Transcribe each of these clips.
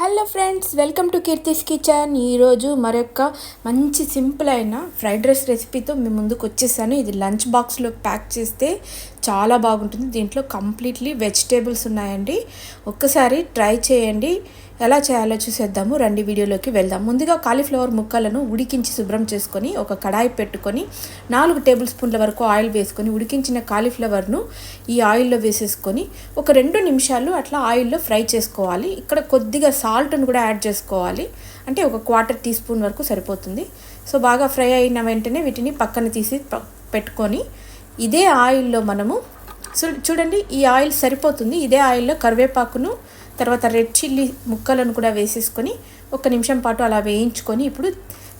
Hello friends welcome to Keerthi's kitchen. ఈరోజు మరొక మంచి సింపుల్ అయిన ఫ్రైడ్ రైస్ రెసిపీతో మీ ముందుకు వచ్చేసాను. ఇది లంచ్ బాక్స్లో ప్యాక్ చేస్తే చాలా బాగుంటుంది. దీంట్లో కంప్లీట్లీ వెజిటేబుల్స్ ఉన్నాయండి. ఒక్కసారి ట్రై చేయండి. ఎలా చేయాలో చూసేద్దాము. రండి వీడియోలోకి వెళ్దాం. ముందుగా కాలీఫ్లవర్ ముక్కలను ఉడికించి శుభ్రం చేసుకొని ఒక కడాయి పెట్టుకొని నాలుగు టేబుల్ స్పూన్ల వరకు ఆయిల్ వేసుకొని ఉడికించిన కాలీఫ్లవర్ను ఈ ఆయిల్లో వేసేసుకొని ఒక రెండు నిమిషాలు అట్లా ఆయిల్లో ఫ్రై చేసుకోవాలి. ఇక్కడ కొద్దిగా సాల్ట్ను కూడా యాడ్ చేసుకోవాలి. అంటే ఒక క్వార్టర్ టీ స్పూన్ వరకు సరిపోతుంది. సో బాగా ఫ్రై అయిన వెంటనే వీటిని పక్కన తీసి పెట్టుకొని ఇదే ఆయిల్లో మనము చూడండి ఈ ఆయిల్ సరిపోతుంది. ఇదే ఆయిల్లో కరివేపాకును తర్వాత రెడ్ చిల్లీ ముక్కలను కూడా వేసేసుకొని ఒక నిమిషం పాటు అలా వేయించుకొని ఇప్పుడు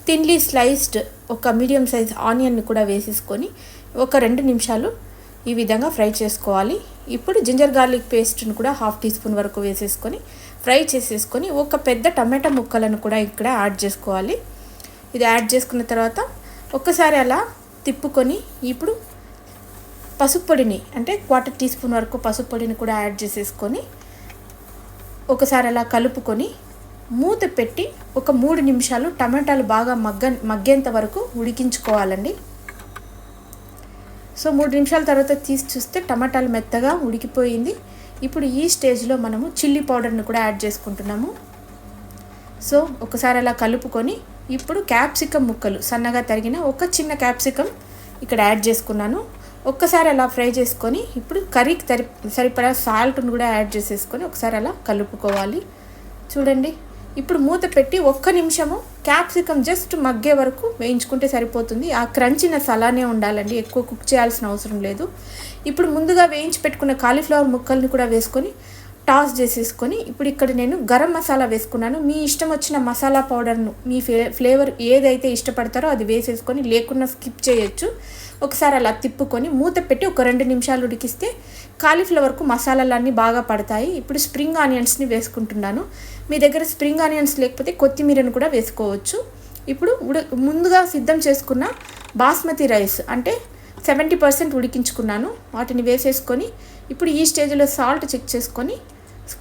థిన్లీ స్లైస్డ్ ఒక మీడియం సైజ్ ఆనియన్ని కూడా వేసేసుకొని ఒక రెండు నిమిషాలు ఈ విధంగా ఫ్రై చేసుకోవాలి. ఇప్పుడు జింజర్ గార్లిక్ పేస్ట్ను కూడా హాఫ్ టీ స్పూన్ వరకు వేసేసుకొని ఫ్రై చేసేసుకొని ఒక పెద్ద టమాటా ముక్కలను కూడా ఇక్కడ యాడ్ చేసుకోవాలి. ఇది యాడ్ చేసుకున్న తర్వాత ఒక్కసారి అలా తిప్పుకొని ఇప్పుడు పసుపు పొడిని అంటే క్వార్టర్ టీ స్పూన్ వరకు పసుపు పొడిని కూడా యాడ్ చేసేసుకొని ఒకసారి అలా కలుపుకొని మూత పెట్టి ఒక మూడు నిమిషాలు టమాటాలు బాగా మగ్గ మగ్గేంత వరకు ఉడికించుకోవాలండి. సో మూడు నిమిషాల తర్వాత తీసి చూస్తే టమాటాలు మెత్తగా ఉడికిపోయింది. ఇప్పుడు ఈ స్టేజ్లో మనము చిల్లీ పౌడర్ని కూడా యాడ్ చేసుకుంటున్నాము. సో ఒకసారి అలా కలుపుకొని ఇప్పుడు క్యాప్సికమ్ ముక్కలు సన్నగా తరిగిన ఒక చిన్న క్యాప్సికమ్ ఇక్కడ యాడ్ చేసుకున్నాను. ఒక్కసారి అలా ఫ్రై చేసుకొని ఇప్పుడు కర్రీకి తరి సరిపడా సాల్ట్ను కూడా యాడ్ చేసేసుకొని ఒకసారి అలా కలుపుకోవాలి. చూడండి ఇప్పుడు మూత పెట్టి ఒక్క నిమిషము క్యాప్సికమ్ జస్ట్ మగ్గే వరకు వేయించుకుంటే సరిపోతుంది. ఆ క్రంచినెస్ అలానే ఉండాలండి ఎక్కువ కుక్ చేయాల్సిన అవసరం లేదు. ఇప్పుడు ముందుగా వేయించి పెట్టుకున్న కాలీఫ్లవర్ ముక్కల్ని కూడా వేసుకొని టాస్ చేసేసుకొని ఇప్పుడు ఇక్కడ నేను గరం మసాలా వేసుకున్నాను. మీ ఇష్టం వచ్చిన మసాలా పౌడర్ను మీ ఫ్లేవర్ ఏదైతే ఇష్టపడతారో అది వేసేసుకొని లేకుండా స్కిప్ చేయొచ్చు. ఒకసారి అలా తిప్పుకొని మూత పెట్టి ఒక రెండు నిమిషాలు ఉడికిస్తే కాలీఫ్లవర్కు మసాలాలన్నీ బాగా పడతాయి. ఇప్పుడు స్ప్రింగ్ ఆనియన్స్ని వేసుకుంటున్నాను. మీ దగ్గర స్ప్రింగ్ ఆనియన్స్ లేకపోతే కొత్తిమీరను కూడా వేసుకోవచ్చు. ఇప్పుడు ఉడ ముందుగా సిద్ధం చేసుకున్న బాస్మతి రైస్ అంటే సెవెంటీ పర్సెంట్ ఉడికించుకున్నాను. వాటిని వేసేసుకొని ఇప్పుడు ఈ స్టేజ్లో సాల్ట్ చెక్ చేసుకొని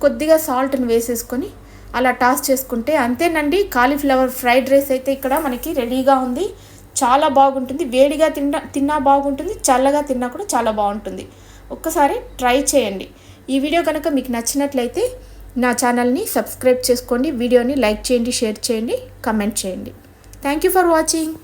కొద్దిగా సాల్ట్ని వేసేసుకొని అలా టాస్ చేసుకుంటే అంతేనండి కాలీఫ్లవర్ ఫ్రైడ్ రైస్ అయితే ఇక్కడ మనకి రెడీగా ఉంది. చాలా బాగుంటుంది. వేడిగా తిన్నా తిన్నా బాగుంటుంది. చల్లగా తిన్నా కూడా చాలా బాగుంటుంది. ఒక్కసారి ట్రై చేయండి. ఈ వీడియో కనుక మీకు నచ్చినట్లయితే నా ఛానల్ని సబ్స్క్రైబ్ చేసుకోండి వీడియోని లైక్ చేయండి షేర్ చేయండి కమెంట్ చేయండి. Thank you for watching.